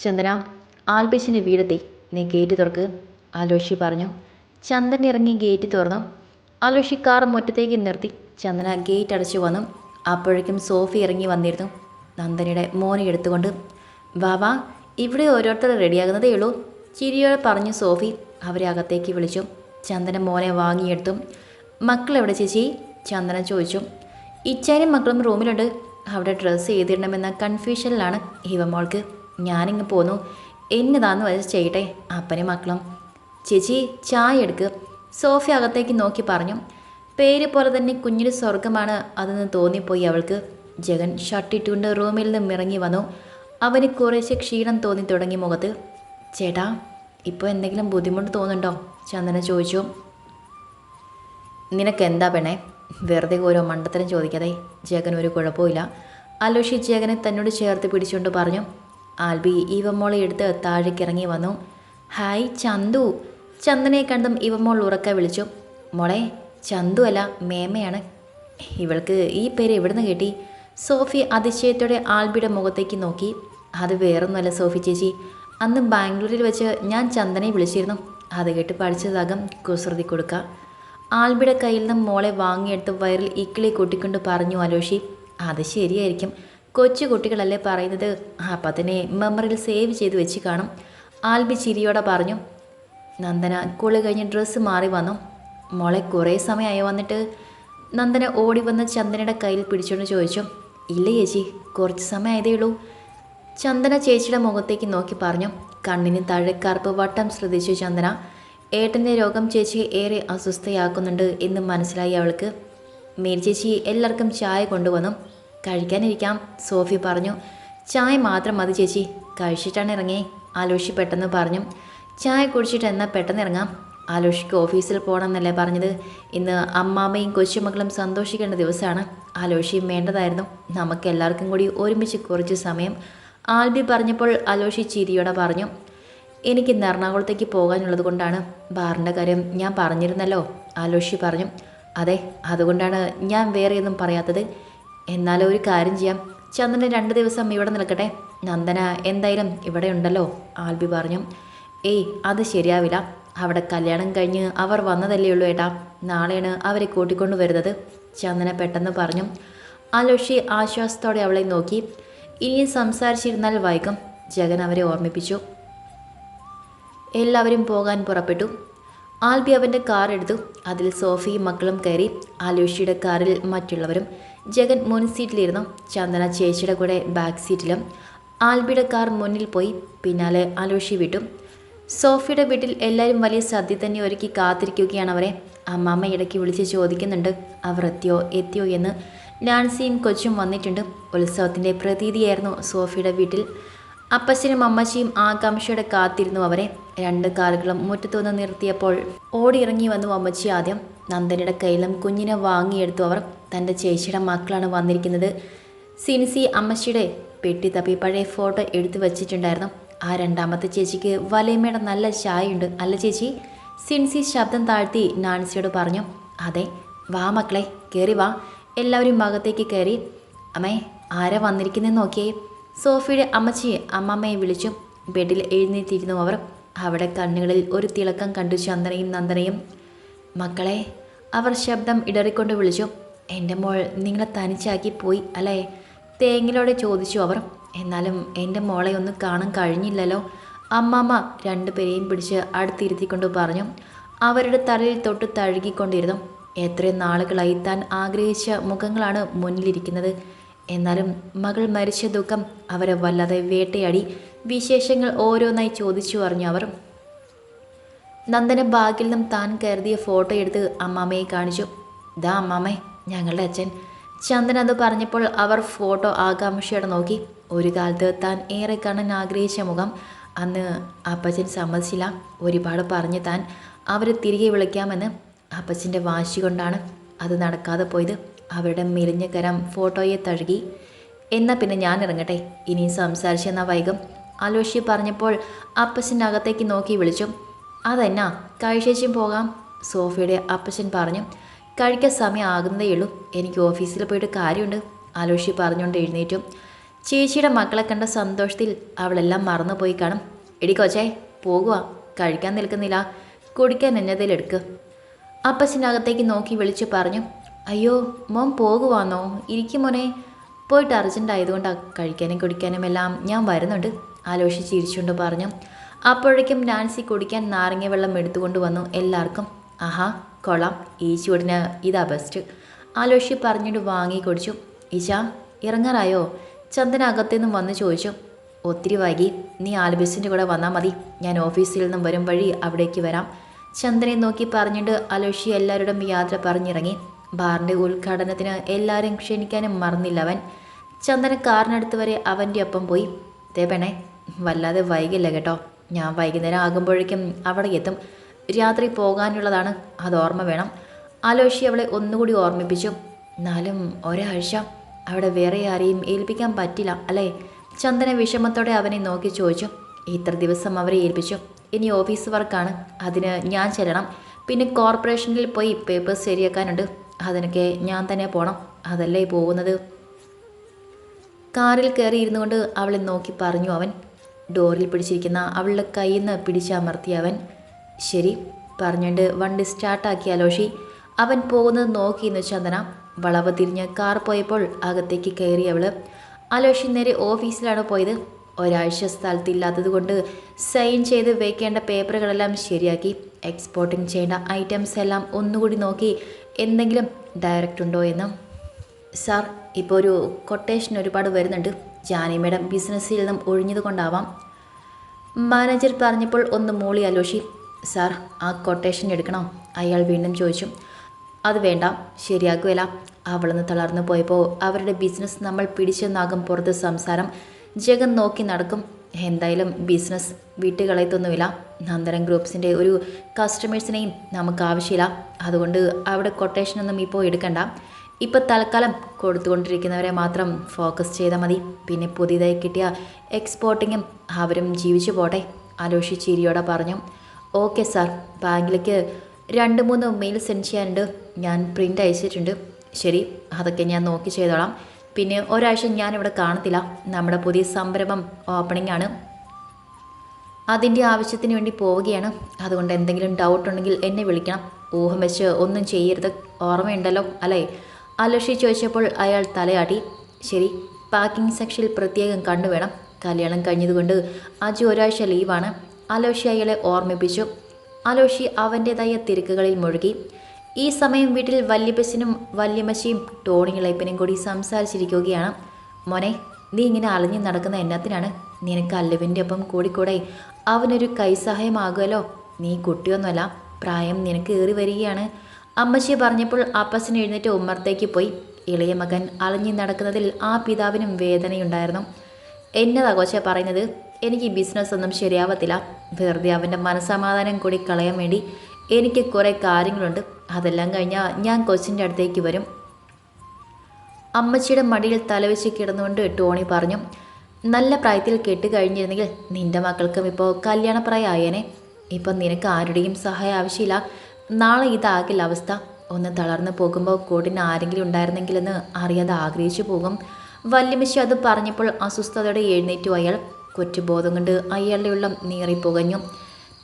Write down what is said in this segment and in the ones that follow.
ചന്ദന ആൽബിച്ചിന്റെ വീടെത്തി. നീ ഗേറ്റ് തുറക്ക്. ആലോഷി പറഞ്ഞു. ചന്ദൻ ഇറങ്ങി ഗേറ്റ് തുറന്നു. ആലോഷി കാർ മുറ്റത്തേക്ക് നിർത്തി. ചന്ദന ഗേറ്റ് അടച്ചു വന്നു. അപ്പോഴേക്കും സോഫി ഇറങ്ങി വന്നിരുന്നു. നന്ദനയുടെ മോനെ എടുത്തുകൊണ്ട് വാവാ ഇവിടെ ഓരോരുത്തർ റെഡിയാകുന്നതേ ഉള്ളൂ. ചിരിയോടെ പറഞ്ഞു സോഫി. അവരെ അകത്തേക്ക് വിളിച്ചു. ചന്ദന മോനെ വാങ്ങിയെടുത്തു. മക്കൾ എവിടെ ചേച്ചി? ചന്ദന ചോദിച്ചു. ഇച്ചാനും മക്കളും റൂമിലുണ്ട്. അവിടെ ഡ്രസ്സ് ചെയ്തിടണമെന്ന കൺഫ്യൂഷനിലാണ് ഹിവമോൾക്ക് മോൾക്ക്. ഞാനിങ്ങ് പോന്നു. എന്നതാന്ന് വെച്ച് ചെയ്യട്ടെ അപ്പനെ മക്കളും. ചേച്ചി ചായ എടുക്ക്. സോഫി അകത്തേക്ക് നോക്കി പറഞ്ഞു. പേര് പോലെ തന്നെ കുഞ്ഞിന് സ്വർഗമാണ് അതെന്ന് തോന്നിപ്പോയി അവൾക്ക്. ജഗൻ ഷട്ടിട്ടുകൊണ്ട് റൂമിൽ നിന്നും ഇറങ്ങി വന്നു. അവന് കുറേശ്ശെ ക്ഷീണം തോന്നി തുടങ്ങി മുഖത്ത്. ചേട്ടാ ഇപ്പോൾ എന്തെങ്കിലും ബുദ്ധിമുട്ട് തോന്നുന്നുണ്ടോ? ചന്ദന ചോദിച്ചു. നിനക്ക് എന്താ പെണ്ണേ? വെറുതെ ഓരോ മണ്ടത്തരം ചോദിക്കാതെ. ജഗൻ ഒരു കുഴപ്പമില്ല അലോഷി ജഗനെ തന്നോട് ചേർത്ത് പിടിച്ചുകൊണ്ട് പറഞ്ഞു. ആൽബി ഇവമോളെ എടുത്ത് താഴേക്ക് ഇറങ്ങി വന്നു. ഹായ് ചന്തു. ചന്ദനെ കണ്ടും ഇവമോൾ ഉറക്ക വിളിച്ചു. മോളെ ചന്തു അല്ല മേമയാണ്. ഇവൾക്ക് ഈ പേര് എവിടുന്ന് കിട്ടി? സോഫി അതിശയത്തോടെ ആൽബിയുടെ മുഖത്തേക്ക് നോക്കി. അത് വേറൊന്നുമല്ല സോഫി ചേച്ചി. അന്ന് ബാംഗ്ലൂരിൽ വെച്ച് ഞാൻ ചന്ദനെ വിളിച്ചിരുന്നു. അത് കേട്ട് പഠിച്ചതാകും കുസൃതി കൊടുക്കുക ആൽബിയുടെ കയ്യിൽ നിന്നും മോളെ വാങ്ങിയെടുത്ത് വയറിൽ ഇക്കിളി കൂട്ടിക്കൊണ്ട് പറഞ്ഞു അലോഷി അത് ശരിയായിരിക്കും. കൊച്ചു കുട്ടികളല്ലേ പറയുന്നത്? അപ്പം അതിനെ മെമ്മറിയിൽ സേവ് ചെയ്ത് വെച്ച് കാണും. ആൽബി ചിരിയോടെ പറഞ്ഞു നന്ദന കുളി കഴിഞ്ഞ് ഡ്രസ്സ് മാറി വന്നു. മോളെ കുറേ സമയമായി വന്നിട്ട്. നന്ദന ഓടി വന്ന് ചന്ദനയുടെ കയ്യിൽ പിടിച്ചുകൊണ്ട് ചോദിച്ചു ഇല്ല ചേച്ചി കുറച്ച് സമയമായതേ ഉള്ളൂ. ചന്ദന ചേച്ചിയുടെ മുഖത്തേക്ക് നോക്കി പറഞ്ഞു കണ്ണിന് തഴക്കാർപ്പ് വട്ടം ശ്രദ്ധിച്ചു ചന്ദന. ഏട്ടന്റെ രോഗം ചേച്ചിയെ ഏറെ അസ്വസ്ഥയാക്കുന്നുണ്ട് എന്ന് മനസ്സിലായി അവൾക്ക്. മേരി ചേച്ചി എല്ലാവർക്കും ചായ കൊണ്ടുവന്നു. കഴിക്കാനിരിക്കാം സോഫി പറഞ്ഞു. ചായ മാത്രം മതി ചേച്ചി. കഴിച്ചിട്ടാണ് ഇറങ്ങി ആലോഷി പെട്ടെന്ന് പറഞ്ഞു. ചായ കുടിച്ചിട്ട് എന്നാൽ പെട്ടെന്ന് ഇറങ്ങാം. ആലോഷിക്ക് ഓഫീസിൽ പോകണമെന്നല്ലേ പറഞ്ഞത്. ഇന്ന് അമ്മാമ്മയും കൊച്ചുമക്കളും സന്തോഷിക്കേണ്ട ദിവസമാണ്. ആലോഷിയും വേണ്ടതായിരുന്നു. നമുക്ക് എല്ലാവർക്കും കൂടി ഒരുമിച്ച് കുറച്ച് സമയം ആൽബി പറഞ്ഞപ്പോൾ ആലോഷി ചിരിയോടെ പറഞ്ഞു. എനിക്ക് ഇന്ന് എറണാകുളത്തേക്ക് പോകാനുള്ളത് കൊണ്ടാണ്. ബാറിന്റെ കാര്യം ഞാൻ പറഞ്ഞിരുന്നല്ലോ ആലോഷി പറഞ്ഞു. അതെ അതുകൊണ്ടാണ് ഞാൻ വേറെ ഒന്നും പറയാത്തത്. എന്നാലും ഒരു കാര്യം ചെയ്യാം. ചന്ദന രണ്ട് ദിവസം ഇവിടെ നിൽക്കട്ടെ. നന്ദന എന്തായാലും ഇവിടെ ഉണ്ടല്ലോ ആൽബി പറഞ്ഞു. ഏയ് അത് ശരിയാവില്ല. അവിടെ കല്യാണം കഴിഞ്ഞ് അവർ വന്നതല്ലേ ഉള്ളൂ ഏട്ടാ. നാളെയാണ് അവരെ കൂട്ടിക്കൊണ്ടു വരുന്നത്. ചന്ദന പെട്ടെന്ന് പറഞ്ഞു. ആലോഷി ആശ്വാസത്തോടെ അവളെ നോക്കി. ഇനിയും സംസാരിച്ചിരുന്നാൽ വൈകും. ജഗൻ അവരെ ഓർമ്മിപ്പിച്ചു. എല്ലാവരും പോകാൻ പുറപ്പെട്ടു. ആൽബി അവന്റെ കാർ എടുത്തു. അതിൽ സോഫിയും മക്കളും കയറി. ആലോഷിയുടെ കാറിൽ മറ്റുള്ളവരും. ജഗൻ മുൻ സീറ്റിലിരുന്നു. ചന്ദന ചേച്ചിയുടെ കൂടെ ബാക്ക് സീറ്റിലും ആൽബിയുടെ കാർ മുന്നിൽ പോയി പിന്നാലെ അലോഷി വിട്ടു. സോഫിയുടെ വീട്ടിൽ എല്ലാവരും വലിയ സദ്യ തന്നെ ഒരുക്കി കാത്തിരിക്കുകയാണ് അവരെ. അമ്മാമ്മ ഇടയ്ക്ക് വിളിച്ച് ചോദിക്കുന്നുണ്ട് അവർ എത്തിയോ എത്തിയോ എന്ന്? നാൻസിയും കൊച്ചും വന്നിട്ടുണ്ട്. ഉത്സവത്തിന്റെ പ്രതീതിയായിരുന്നു സോഫിയുടെ വീട്ടിൽ. അപ്പച്ചനും അമ്മച്ചിയും ആകാംക്ഷയോടെ കാത്തിരുന്നു അവരെ. രണ്ട് കാലുകളും മുറ്റത്തുനിന്ന് നിർത്തിയപ്പോൾ ഓടിയിറങ്ങി വന്നു അമ്മച്ചി ആദ്യം. നന്ദനയുടെ കയ്യിലും കുഞ്ഞിനെ വാങ്ങിയെടുത്തു അവർ. തന്റെ ചേച്ചിയുടെ മക്കളാണ് വന്നിരിക്കുന്നത്. സിൻസി അമ്മച്ചിയുടെ പെട്ടി തപ്പി പഴയ ഫോട്ടോ എടുത്തു വച്ചിട്ടുണ്ടായിരുന്നു. ആ രണ്ടാമത്തെ ചേച്ചിക്ക് വലയമ്മയുടെ നല്ല ചായയുണ്ട് അല്ല ചേച്ചി? സിൻസി ശബ്ദം താഴ്ത്തി നാൻസിയോട് പറഞ്ഞു അതെ വാ മക്കളെ കയറി വാ. എല്ലാവരും ഭാഗത്തേക്ക് കയറി. അമ്മേ ആരാ വന്നിരിക്കുന്നതെന്ന് നോക്കിയേ. സോഫിയുടെ അമ്മച്ചിയെ അമ്മമ്മയെ വിളിച്ചു ബെഡിൽ എഴുന്നേറ്റിരുന്നു അവർ. അവിടെ കണ്ണുകളിൽ ഒരു തിളക്കം കണ്ടു ചന്ദനയും നന്ദനയും. മക്കളെ അവർ ശബ്ദം ഇടറിക്കൊണ്ട് വിളിച്ചു. എന്റെ മോൾ നിങ്ങളെ തനിച്ചാക്കി പോയി അല്ലേ? തേങ്ങിലോടെ ചോദിച്ചു അവർ. എന്നാലും എന്റെ മോളെ ഒന്ന് കാണാൻ കഴിഞ്ഞില്ലല്ലോ അമ്മമ്മ രണ്ടുപേരെയും പിടിച്ച് അടുത്തിരുത്തിക്കൊണ്ട് പറഞ്ഞു. അവരുടെ തലയിൽ തൊട്ട് തഴുകിക്കൊണ്ടിരുന്നു. എത്രയും നാളുകളായി താൻ ആഗ്രഹിച്ച മുഖങ്ങളാണ് മുന്നിലിരിക്കുന്നത്. എന്നാലും മകൾ മരിച്ച ദുഃഖം അവരെ വല്ലാതെ വേട്ടയാടി വിശേഷങ്ങൾ ഓരോന്നായി ചോദിച്ചു അറിഞ്ഞു അവർ. നന്ദന ബാഗിൽ നിന്നും താൻ കരുതിയ ഫോട്ടോ എടുത്ത് അമ്മാമ്മയെ കാണിച്ചു. ദാ അമ്മാമ്മേ ഞങ്ങളുടെ അച്ഛൻ. ചന്ദൻ അത് പറഞ്ഞപ്പോൾ അവർ ഫോട്ടോ ആകാംക്ഷയോടെ നോക്കി. ഒരു കാലത്ത് താൻ ഏറെ കാണാൻ ആഗ്രഹിച്ച മുഖം. അന്ന് അപ്പച്ചൻ സമ്മതിച്ചില്ല. ഒരുപാട് പറഞ്ഞ് താൻ അവരെ തിരികെ വിളിക്കാമെന്ന് അപ്പച്ചന്റെ വാശി കൊണ്ടാണ് അത് നടക്കാതെ പോയത്. അവരുടെ മെലിഞ്ഞ കരം ഫോട്ടോയെ തഴുകി എന്നാൽ പിന്നെ ഞാൻ ഇറങ്ങട്ടെ. ഇനിയും സംസാരിച്ചെന്നാ വൈകും. അലോഷി പറഞ്ഞപ്പോൾ അപ്പച്ചന്റെ അകത്തേക്ക് നോക്കി വിളിച്ചു. അതെന്നാ? കഴിച്ചേച്ചും പോകാം. സോഫിയുടെ അപ്പച്ചൻ പറഞ്ഞു കഴിക്കാൻ സമയം ആകുന്നതേയുള്ളൂ എനിക്ക് ഓഫീസിൽ പോയിട്ട് കാര്യമുണ്ട്. അലോഷി പറഞ്ഞുകൊണ്ട് എഴുന്നേറ്റു. ചേച്ചിയുടെ മക്കളെ കണ്ട സന്തോഷത്തിൽ അവളെല്ലാം മറന്നുപോയി കാണും. എടി കൊച്ചേ പോകുക കഴിക്കാൻ നിൽക്കുന്നില്ല. കുടിക്കാൻ എന്നതിലെടുക്ക് അപ്പച്ചനകത്തേക്ക് നോക്കി വിളിച്ചു പറഞ്ഞു അയ്യോ മോൻ പോകുവാന്നോ? ഇരിക്കും മോനെ. പോയിട്ട് അർജന്റ് ആയതുകൊണ്ടാണ് കഴിക്കാനും കുടിക്കാനും എല്ലാം ഞാൻ വരുന്നുണ്ട്. ആലോചിച്ച് ചിരിച്ചുകൊണ്ട് പറഞ്ഞു. അപ്പോഴേക്കും നാൻസി കുടിക്കാൻ നാരങ്ങ വെള്ളം എടുത്തുകൊണ്ട് വന്നു എല്ലാവർക്കും. ആഹാ കൊള്ളാം. ഈ ചൂടിന് ഇതാ ബെസ്റ്റ് ആലോചിച്ച് പറഞ്ഞിട്ട് വാങ്ങി കുടിച്ചു. ഈശ ഇറങ്ങാറായോ? ചന്ദന വന്ന് ചോദിച്ചു. ഒത്തിരി വൈകി. നീ ആൽബിസിന്റെ കൂടെ വന്നാൽ മതി. ഞാൻ ഓഫീസിൽ നിന്നും വരും വഴി അവിടേക്ക് വരാം. ചന്ദനെ നോക്കി പറഞ്ഞിട്ട് അലോഷി എല്ലാവരോടും യാത്ര പറഞ്ഞിറങ്ങി. ബാറിന്റെ ഉദ്ഘാടനത്തിന് എല്ലാവരും ക്ഷണിക്കാനും മറന്നില്ല അവൻ. ചന്ദന കാറിനടുത്ത് വരെ അവന്റെ ഒപ്പം പോയി. ദേ പെണെ വല്ലാതെ വൈകില്ല കേട്ടോ. ഞാൻ വൈകുന്നേരം ആകുമ്പോഴേക്കും അവിടെ എത്തും. രാത്രി പോകാനുള്ളതാണ് അത് ഓർമ്മ വേണം. ആലോഷി അവളെ ഒന്നുകൂടി ഓർമ്മിപ്പിച്ചു. എന്നാലും ഒരാഴ്ച അവിടെ വേറെ ആരെയും ഏൽപ്പിക്കാൻ പറ്റില്ല അല്ലേ? ചന്ദന വിഷമത്തോടെ അവനെ നോക്കി ചോദിച്ചു. ഇത്ര ദിവസം അവരെ ഏൽപ്പിച്ചു. ഇനി ഓഫീസ് വർക്കാണ്. അതിന് ഞാൻ ചെല്ലണം. പിന്നെ കോർപ്പറേഷനിൽ പോയി പേപ്പേഴ്സ് ശരിയാക്കാനുണ്ട്. അതിനൊക്കെ ഞാൻ തന്നെ പോണം. അതല്ലേ പോകുന്നത്? കാറിൽ കയറി ഇരുന്നുകൊണ്ട് അവളെ നോക്കി പറഞ്ഞു അവൻ. ഡോറിൽ പിടിച്ചിരിക്കുന്ന അവളുടെ കയ്യിൽ നിന്ന് പിടിച്ചമർത്തിയ അവൻ. ശരി പറഞ്ഞുകൊണ്ട് വണ്ടി സ്റ്റാർട്ടാക്കി അലോഷി. അവൻ പോകുന്നത് നോക്കി എന്ന് ചന്ദന. വളവ് തിരിഞ്ഞ് കാർ പോയപ്പോൾ അകത്തേക്ക് കയറി അവൾ അലോഷി നേരെ ഓഫീസിലാണ് പോയത്. ഒരാഴ്ച സ്ഥലത്തില്ലാത്തത് കൊണ്ട് സൈൻ ചെയ്ത് വെക്കേണ്ട പേപ്പറുകളെല്ലാം ശരിയാക്കി. എക്സ്പോർട്ടിങ് ചെയ്യേണ്ട ഐറ്റംസ് എല്ലാം ഒന്നുകൂടി നോക്കി എന്തെങ്കിലും ഡയറക്റ്റ് ഉണ്ടോ എന്ന്? സാർ ഇപ്പോൾ ഒരു കൊട്ടേഷൻ ഒരുപാട് വരുന്നുണ്ട്. ജാനി മേഡം ബിസിനസ്സിൽ നിന്നും ഒഴിഞ്ഞത് കൊണ്ടാവാം. മാനേജർ പറഞ്ഞപ്പോൾ ഒന്ന് മൂളി അലോഷി സാർ ആ കൊട്ടേഷൻ എടുക്കണോ? അയാൾ വീണ്ടും ചോദിച്ചു. അത് വേണ്ട ശരിയാക്കുകയില്ല. അവളൊന്ന് തളർന്നു പോയപ്പോൾ അവരുടെ ബിസിനസ് നമ്മൾ പിടിച്ചെന്നാകും പുറത്ത് സംസാരം. ജഗൻ നോക്കി നടക്കും. എന്തായാലും ബിസിനസ് വിട്ടുകളയത്തൊന്നുമില്ല. നന്ദനം ഗ്രൂപ്പ്സിന്റെ ഒരു കസ്റ്റമേഴ്സിനെയും നമുക്ക് ആവശ്യമില്ല. അതുകൊണ്ട് അവിടെ കൊട്ടേഷനൊന്നും ഇപ്പോൾ എടുക്കണ്ട. ഇപ്പോൾ തൽക്കാലം കൊടുത്തുകൊണ്ടിരിക്കുന്നവരെ മാത്രം ഫോക്കസ് ചെയ്താൽ മതി. പിന്നെ പുതിയതായി കിട്ടിയ എക്സ്പോർട്ടിങ്ങും അവരും ജീവിച്ചു പോട്ടെ. അലോഷി ചിരിയോടെ പറഞ്ഞു ഓക്കെ സാർ ബാങ്കിലേക്ക് രണ്ട് മൂന്ന് മെയിൽ സെൻഡ് ചെയ്യാനുണ്ട്. ഞാൻ പ്രിന്റ് അയച്ചിട്ടുണ്ട്. ശരി അതൊക്കെ ഞാൻ നോക്കി ചെയ്തോളാം. പിന്നെ ഒരാഴ്ച ഞാനിവിടെ കാണത്തില്ല. നമ്മുടെ പുതിയ സംരംഭം ഓപ്പണിംഗ് ആണ്. അതിന്റെ ആവശ്യത്തിന് വേണ്ടി പോവുകയാണ്. അതുകൊണ്ട് എന്തെങ്കിലും ഡൗട്ട് ഉണ്ടെങ്കിൽ എന്നെ വിളിക്കണം. ഊഹം വെച്ച് ഒന്നും ചെയ്യരുത്. ഓർമ്മയുണ്ടല്ലോ അല്ലേ? അലക്ഷി ചോദിച്ചപ്പോൾ അയാൾ തലയാട്ടി. ശരി പാക്കിംഗ് സെക്ഷനിൽ പ്രത്യേകം കണ്ടുവേണം കല്യാണം കഴിഞ്ഞതുകൊണ്ട് അജു ഒരാഴ്ച ലീവാണ് അലോഷി അയാളെ ഓർമ്മിപ്പിച്ചു. അലോഷി അവന്റെതായ തിരക്കുകളിൽ മുഴുകി. ഈ സമയം വീട്ടിൽ വല്യപ്പശനും വല്യമ്മശിയും ടോണി ഇളയപ്പനും കൂടി സംസാരിച്ചിരിക്കുകയാണ്. മോനെ നീ ഇങ്ങനെ അലഞ്ഞു നടക്കുന്ന എന്നത്തിനാണ് നിനക്ക് അല്ലവിന്റെ ഒപ്പം കൂടിക്കൂടെ? അവനൊരു കൈസഹായമാകുമല്ലോ. നീ കുട്ടിയൊന്നുമല്ല പ്രായം നിനക്ക് ഏറി വരികയാണ്. അമ്മച്ചി പറഞ്ഞപ്പോൾ അപ്പച്ചൻ എഴുന്നേറ്റ് ഉമ്മർത്തേക്ക് പോയി. ഇളയ മകൻ അലഞ്ഞു നടക്കുന്നതിൽ ആ പിതാവിനും വേദനയുണ്ടായിരുന്നു. എന്നതാ കൊച്ച പറയുന്നത്? എനിക്ക് ബിസിനസ് ഒന്നും ശരിയാവത്തില്ല. വെറുതെ അവന്റെ മനസ്സമാധാനം കൂടി കളയാൻ വേണ്ടി എനിക്ക് കുറേ കാര്യങ്ങളുണ്ട്. അതെല്ലാം കഴിഞ്ഞാൽ ഞാൻ കൊച്ചിന്റെ അടുത്തേക്ക് വരും. അമ്മച്ചിയുടെ മടിയിൽ തലവെച്ച് കിടന്നുകൊണ്ട് ടോണി പറഞ്ഞു നല്ല പ്രായത്തിൽ കെട്ട് കഴിഞ്ഞിരുന്നെങ്കിൽ നിന്റെ മക്കൾക്കും ഇപ്പോൾ കല്യാണപ്രായം ആയേനെ ഇപ്പം നിനക്ക് ആരുടെയും സഹായം ആവശ്യമില്ല. നാളെ ഇതാകില്ല അവസ്ഥ. ഒന്ന് തളർന്നു പോകുമ്പോൾ കൂടിന് ആരെങ്കിലും ഉണ്ടായിരുന്നെങ്കിലെന്ന് അറിയാതെ ആഗ്രഹിച്ചു പോകും. വല്യമ്മശി അത് പറഞ്ഞപ്പോൾ അസ്വസ്ഥതയോടെ എഴുന്നേറ്റു അയാൾ. കുറ്റബോധം കൊണ്ട് അയാളുടെ ഉള്ളം നീറിപ്പുകഞ്ഞു.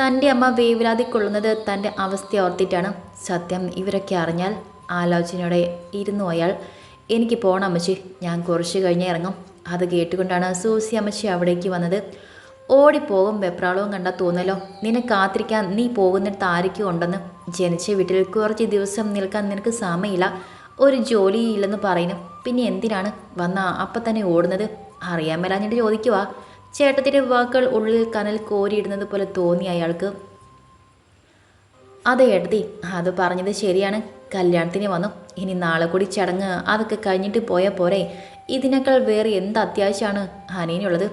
തന്റെ അമ്മ വേവിലാതി കൊള്ളുന്നത് തന്റെ അവസ്ഥ ഓർത്തിട്ടാണ്. സത്യം ഇവരൊക്കെ അറിഞ്ഞാൽ ആലോചനയോടെ ഇരുന്നു അയാൾ എനിക്ക് പോകണം അമ്മച്ചി. ഞാൻ കുറച്ച് കഴിഞ്ഞേ ഇറങ്ങും. അത് കേട്ടുകൊണ്ടാണ് സൂസി അമ്മച്ചി അവിടേക്ക് വന്നത്. ഓടിപ്പോകും വെപ്രാളവും കണ്ടാൽ തോന്നലോ? നിന്നെ കാത്തിരിക്കാൻ നീ പോകുന്നിടത്ത് ആരൊക്കെ ഉണ്ടെന്ന്. ജനിച്ച വീട്ടിൽ കുറച്ച് ദിവസം നിൽക്കാൻ നിനക്ക് സമയമില്ല. ഒരു ജോലിയില്ലെന്ന് പറയുന്നു. പിന്നെ എന്തിനാണ് വന്ന അപ്പം തന്നെ ഓടുന്നത്? അറിയാൻ മേലാഞ്ഞിട്ട് ചോദിക്കുവാ. ചേട്ടത്തിന്റെ വാക്കുകൾ ഉള്ളിൽ കനൽ കോരിയിടുന്നത് പോലെ തോന്നി അയാൾക്ക്. അതെ ഏട്ടത്തി അത് പറഞ്ഞത് ശരിയാണ്. കല്യാണത്തിന് വന്നു. ഇനി നാളെ കൂടി ചടങ്ങ്. അതൊക്കെ കഴിഞ്ഞിട്ട് പോയാൽ പോരെ. ഇതിനേക്കാൾ വേറെ എന്ത് അത്യാവശ്യമാണ് ഹനീനുള്ളത്?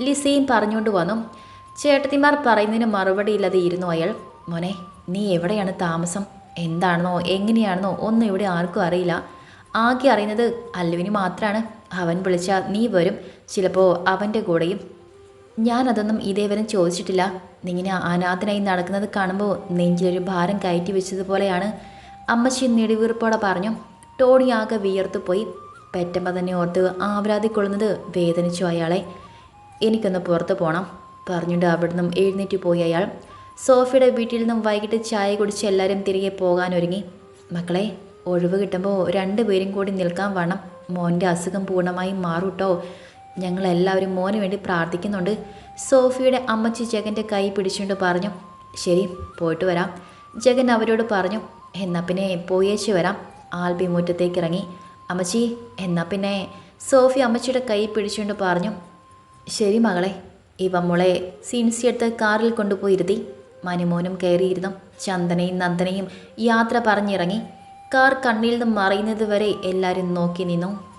ലിസയും പറഞ്ഞുകൊണ്ട് വന്നു. ചേട്ടത്തിമാർ പറയുന്നതിന് മറുപടി ഇല്ലാതെ ഇരുന്നു അയാൾ. മോനെ നീ എവിടെയാണ് താമസം? എന്താണെന്നോ എങ്ങനെയാണെന്നോ ഒന്നും ഇവിടെ ആർക്കും അറിയില്ല. ആകെ അറിയുന്നത് അല്ലുവിന് മാത്രമാണ് അവൻ വിളിച്ചാൽ നീ വരും. ചിലപ്പോൾ അവന്റെ കൂടെയും. ഞാനതൊന്നും ഇതേവരെ ചോദിച്ചിട്ടില്ല. നിങ്ങനെ അനാഥനായി നടക്കുന്നത് കാണുമ്പോൾ നെഞ്ചിലൊരു ഭാരം കയറ്റി വെച്ചതുപോലെയാണ്. അമ്മച്ചി നെടുവീർപ്പോടെ പറഞ്ഞു ടോണി ആകെ വിയർത്തു പോയി പെറ്റമ്മ തന്നെ ഓർത്ത് ആവരാതി കൊള്ളുന്നത് വേദനിച്ചു അയാളെ. എനിക്കൊന്ന് പുറത്തു പോകണം പറഞ്ഞിട്ട് അവിടെ നിന്നും എഴുന്നേറ്റ് പോയി അയാൾ. സോഫിയുടെ വീട്ടിൽ നിന്നും വൈകിട്ട് ചായ കുടിച്ച് എല്ലാവരും തിരികെ പോകാനൊരുങ്ങി. മക്കളെ ഒഴിവ് കിട്ടുമ്പോൾ രണ്ടുപേരും കൂടി നിൽക്കാൻ വേണം മോന്റെ അസുഖം പൂർണമായും മാറൂട്ടോ. ഞങ്ങളെല്ലാവരും മോന് വേണ്ടി പ്രാർത്ഥിക്കുന്നുണ്ട്. സോഫിയുടെ അമ്മച്ചി ജഗന്റെ കൈ പിടിച്ചുകൊണ്ട് പറഞ്ഞു ശരി പോയിട്ട് വരാം. ജഗൻ അവരോട് പറഞ്ഞു എന്നാൽ പിന്നെ പോയേച്ച് വരാം. ആൽബി മുറ്റത്തേക്ക് ഇറങ്ങി അമ്മച്ചി എന്നാൽ പിന്നെ? സോഫി അമ്മച്ചിയുടെ കൈ പിടിച്ചുകൊണ്ട് പറഞ്ഞു ശരി മകളെ ഇവ മോളെ സിൻസി എടുത്ത് കാറിൽ കൊണ്ടുപോയിരുത്തി മനുമോനും കയറിയിരുന്നു ചന്ദനയും നന്ദനയും യാത്ര പറഞ്ഞിറങ്ങി. കാർ കണ്ണിൽ നിന്ന് മറയുന്നത് വരെ എല്ലാവരും നോക്കി നിന്നു.